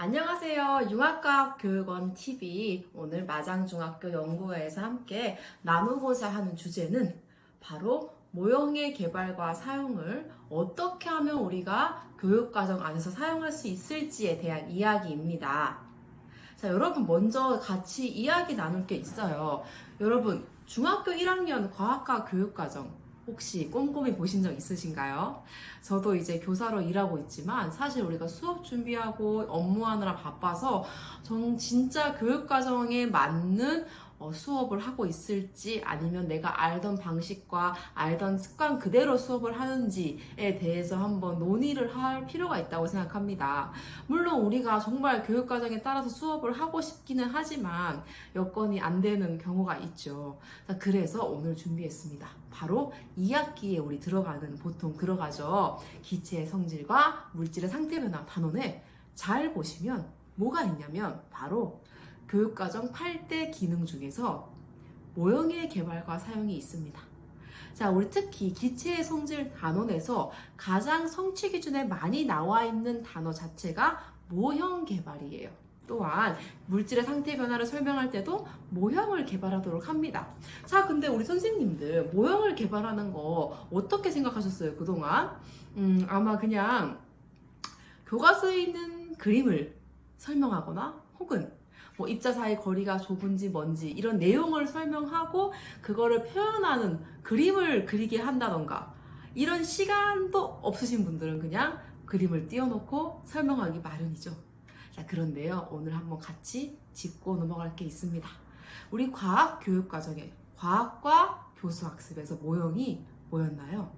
안녕하세요. 융합과학 교육원 TV 오늘 마장중학교 연구회에서 함께 나누고자 하는 주제는 바로 모형의 개발과 사용을 어떻게 하면 우리가 교육과정 안에서 사용할 수 있을지에 대한 이야기입니다. 자, 여러분 먼저 같이 이야기 나눌 게 있어요. 여러분 중학교 1학년 과학과 교육과정 혹시 꼼꼼히 보신 적 있으신가요? 저도 이제 교사로 일하고 있지만 사실 우리가 수업 준비하고 업무하느라 바빠서 전 진짜 교육과정에 맞는 어, 수업을 하고 있을지 아니면 내가 알던 방식과 알던 습관 그대로 수업을 하는지에 대해서 한번 논의를 할 필요가 있다고 생각합니다. 물론 우리가 정말 교육과정에 따라서 수업을 하고 싶기는 하지만 여건이 안 되는 경우가 있죠. 자, 그래서 오늘 준비했습니다. 바로 2학기에 우리 들어가는 보통 들어가죠. 기체의 성질과 물질의 상태 변화 단원에 잘 보시면 뭐가 있냐면 바로 교육과정 8대 기능 중에서 모형의 개발과 사용이 있습니다. 자, 우리 특히 기체의 성질 단원에서 가장 성취 기준에 많이 나와 있는 단어 자체가 모형 개발이에요. 또한 물질의 상태 변화를 설명할 때도 모형을 개발하도록 합니다. 자, 근데 우리 선생님들 모형을 개발하는 거 어떻게 생각하셨어요, 그동안? 음, 아마 그냥 교과서에 있는 그림을 설명하거나 혹은 뭐 입자 사이 거리가 좁은지 뭔지 이런 내용을 설명하고 그거를 표현하는 그림을 그리게 한다던가 이런 시간도 없으신 분들은 그냥 그림을 띄워놓고 설명하기 마련이죠. 자, 그런데요. 오늘 한번 같이 짚고 넘어갈 게 있습니다. 우리 과학 교육 과정에 과학과 교수 학습에서 모형이 뭐였나요?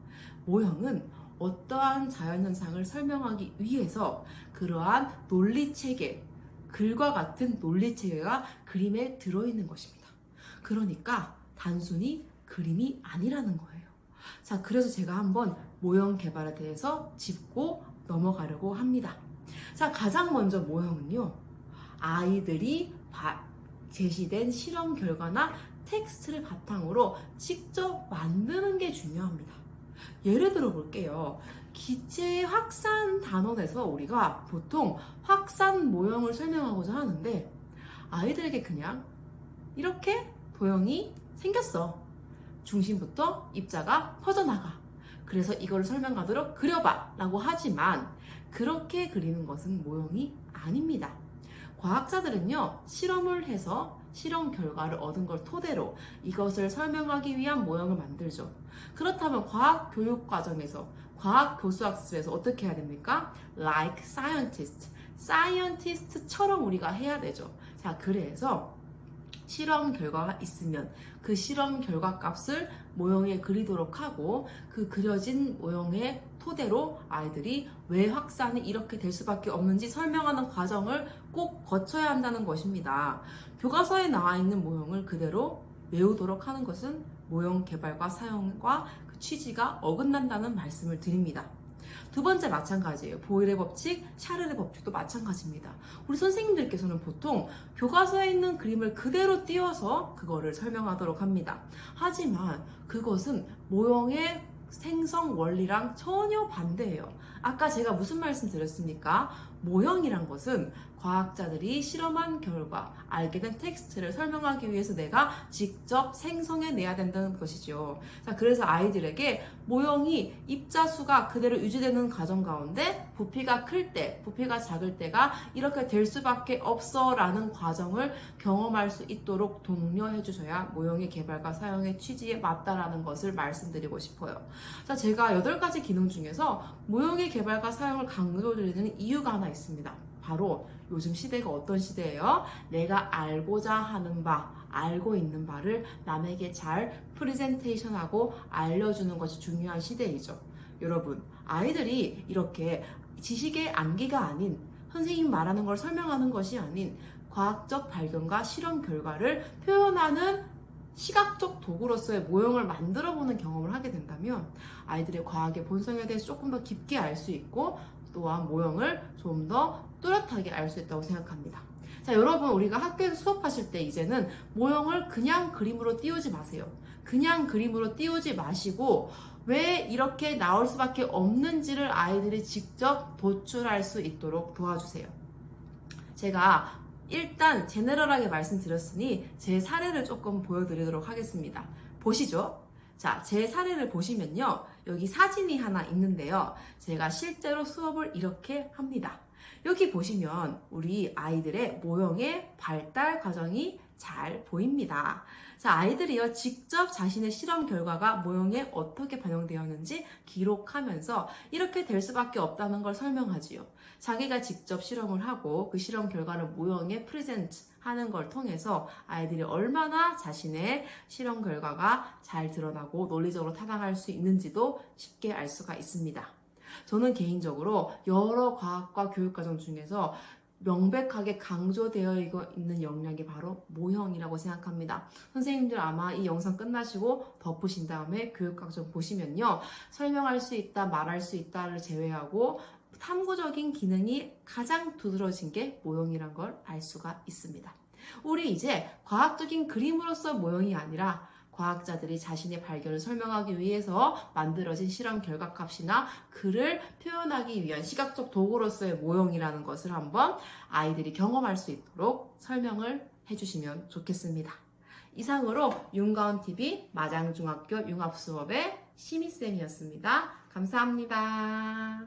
모형은 어떠한 자연현상을 설명하기 위해서 그러한 논리체계, 글과 같은 논리 체계가 그림에 들어있는 것입니다. 그러니까 단순히 그림이 아니라는 거예요. 자, 그래서 제가 한번 모형 개발에 대해서 짚고 넘어가려고 합니다. 자, 가장 먼저 모형은요. 아이들이 바- 제시된 실험 결과나 텍스트를 바탕으로 직접 만드는 게 중요합니다. 예를 들어 볼게요. 기체 확산 단원에서 우리가 보통 확산 모형을 설명하고자 하는데 아이들에게 그냥 이렇게 도형이 생겼어. 중심부터 입자가 퍼져나가. 그래서 이걸 설명하도록 그려봐. 라고 하지만 그렇게 그리는 것은 모형이 아닙니다. 과학자들은요, 실험을 해서 실험 결과를 얻은 걸 토대로 이것을 설명하기 위한 모형을 만들죠. 그렇다면 과학 교육 과정에서 과학 교수 학습에서 어떻게 해야 됩니까? Like scientist. scientist처럼 우리가 해야 되죠. 자, 그래서 실험 결과가 있으면 그 실험 결과 값을 모형에 그리도록 하고 그 그려진 모형의 토대로 아이들이 왜 확산이 이렇게 될 수밖에 없는지 설명하는 과정을 꼭 거쳐야 한다는 것입니다. 교과서에 나와 있는 모형을 그대로 외우도록 하는 것은 모형 개발과 사용과 그 취지가 어긋난다는 말씀을 드립니다. 두 번째 마찬가지예요. 보일의 법칙, 샤를의 법칙도 마찬가지입니다. 우리 선생님들께서는 보통 교과서에 있는 그림을 그대로 띄워서 그거를 설명하도록 합니다. 하지만 그것은 모형의 생성 원리랑 전혀 반대예요. 아까 제가 무슨 말씀 드렸습니까? 모형이란 것은 과학자들이 실험한 결과 알게 된 텍스트를 설명하기 위해서 내가 직접 생성해 내야 된다는 것이죠. 자, 그래서 아이들에게 모형이 입자 수가 그대로 유지되는 과정 가운데 부피가 클 때, 부피가 작을 때가 이렇게 될 수밖에 없어 라는 과정을 경험할 수 있도록 독려해 주셔야 모형의 개발과 사용의 취지에 맞다라는 것을 말씀드리고 싶어요. 자, 제가 여덟 가지 기능 중에서 모형의 개발과 사용을 강조드리는 이유가 하나 있습니다. 바로 요즘 시대가 어떤 시대예요? 내가 알고자 하는 바, 알고 있는 바를 남에게 잘 프레젠테이션하고 알려주는 것이 중요한 시대이죠. 여러분, 아이들이 이렇게 지식의 암기가 아닌 선생님 말하는 걸 설명하는 것이 아닌 과학적 발견과 실험 결과를 표현하는 시각적 도구로서의 모형을 만들어 보는 경험을 하게 된다면 아이들의 과학의 본성에 대해서 조금 더 깊게 알 수 있고 또한 모형을 좀 더 뚜렷하게 알 수 있다고 생각합니다. 자, 여러분, 우리가 학교에서 수업하실 때 이제는 모형을 그냥 그림으로 띄우지 마세요. 그냥 그림으로 띄우지 마시고, 왜 이렇게 나올 수밖에 없는지를 아이들이 직접 도출할 수 있도록 도와주세요. 제가 일단 제너럴하게 말씀드렸으니 제 사례를 조금 보여드리도록 하겠습니다. 보시죠. 자, 제 사례를 보시면요. 여기 사진이 하나 있는데요. 제가 실제로 수업을 이렇게 합니다. 여기 보시면 우리 아이들의 모형의 발달 과정이 잘 보입니다. 자, 아이들이요, 직접 자신의 실험 결과가 모형에 어떻게 반영되었는지 기록하면서 이렇게 될 수밖에 없다는 걸 설명하지요. 자기가 직접 실험을 하고 그 실험 결과를 모형에 프레젠트 하는 걸 통해서 아이들이 얼마나 자신의 실험 결과가 잘 드러나고 논리적으로 타당할 수 있는지도 쉽게 알 수가 있습니다. 저는 개인적으로 여러 과학과 교육과정 중에서 명백하게 강조되어 있는 역량이 바로 모형이라고 생각합니다. 선생님들 아마 이 영상 끝나시고 덮으신 다음에 교육과정 보시면요. 설명할 수 있다, 말할 수 있다를 제외하고 탐구적인 기능이 가장 두드러진 게 모형이란 걸 알 수가 있습니다. 우리 이제 과학적인 그림으로서 모형이 아니라 과학자들이 자신의 발견을 설명하기 위해서 만들어진 실험 결과 값이나 글을 표현하기 위한 시각적 도구로서의 모형이라는 것을 한번 아이들이 경험할 수 있도록 설명을 해주시면 좋겠습니다. 이상으로 윤가은TV 마장중학교 융합수업의 시미쌤이었습니다. 감사합니다.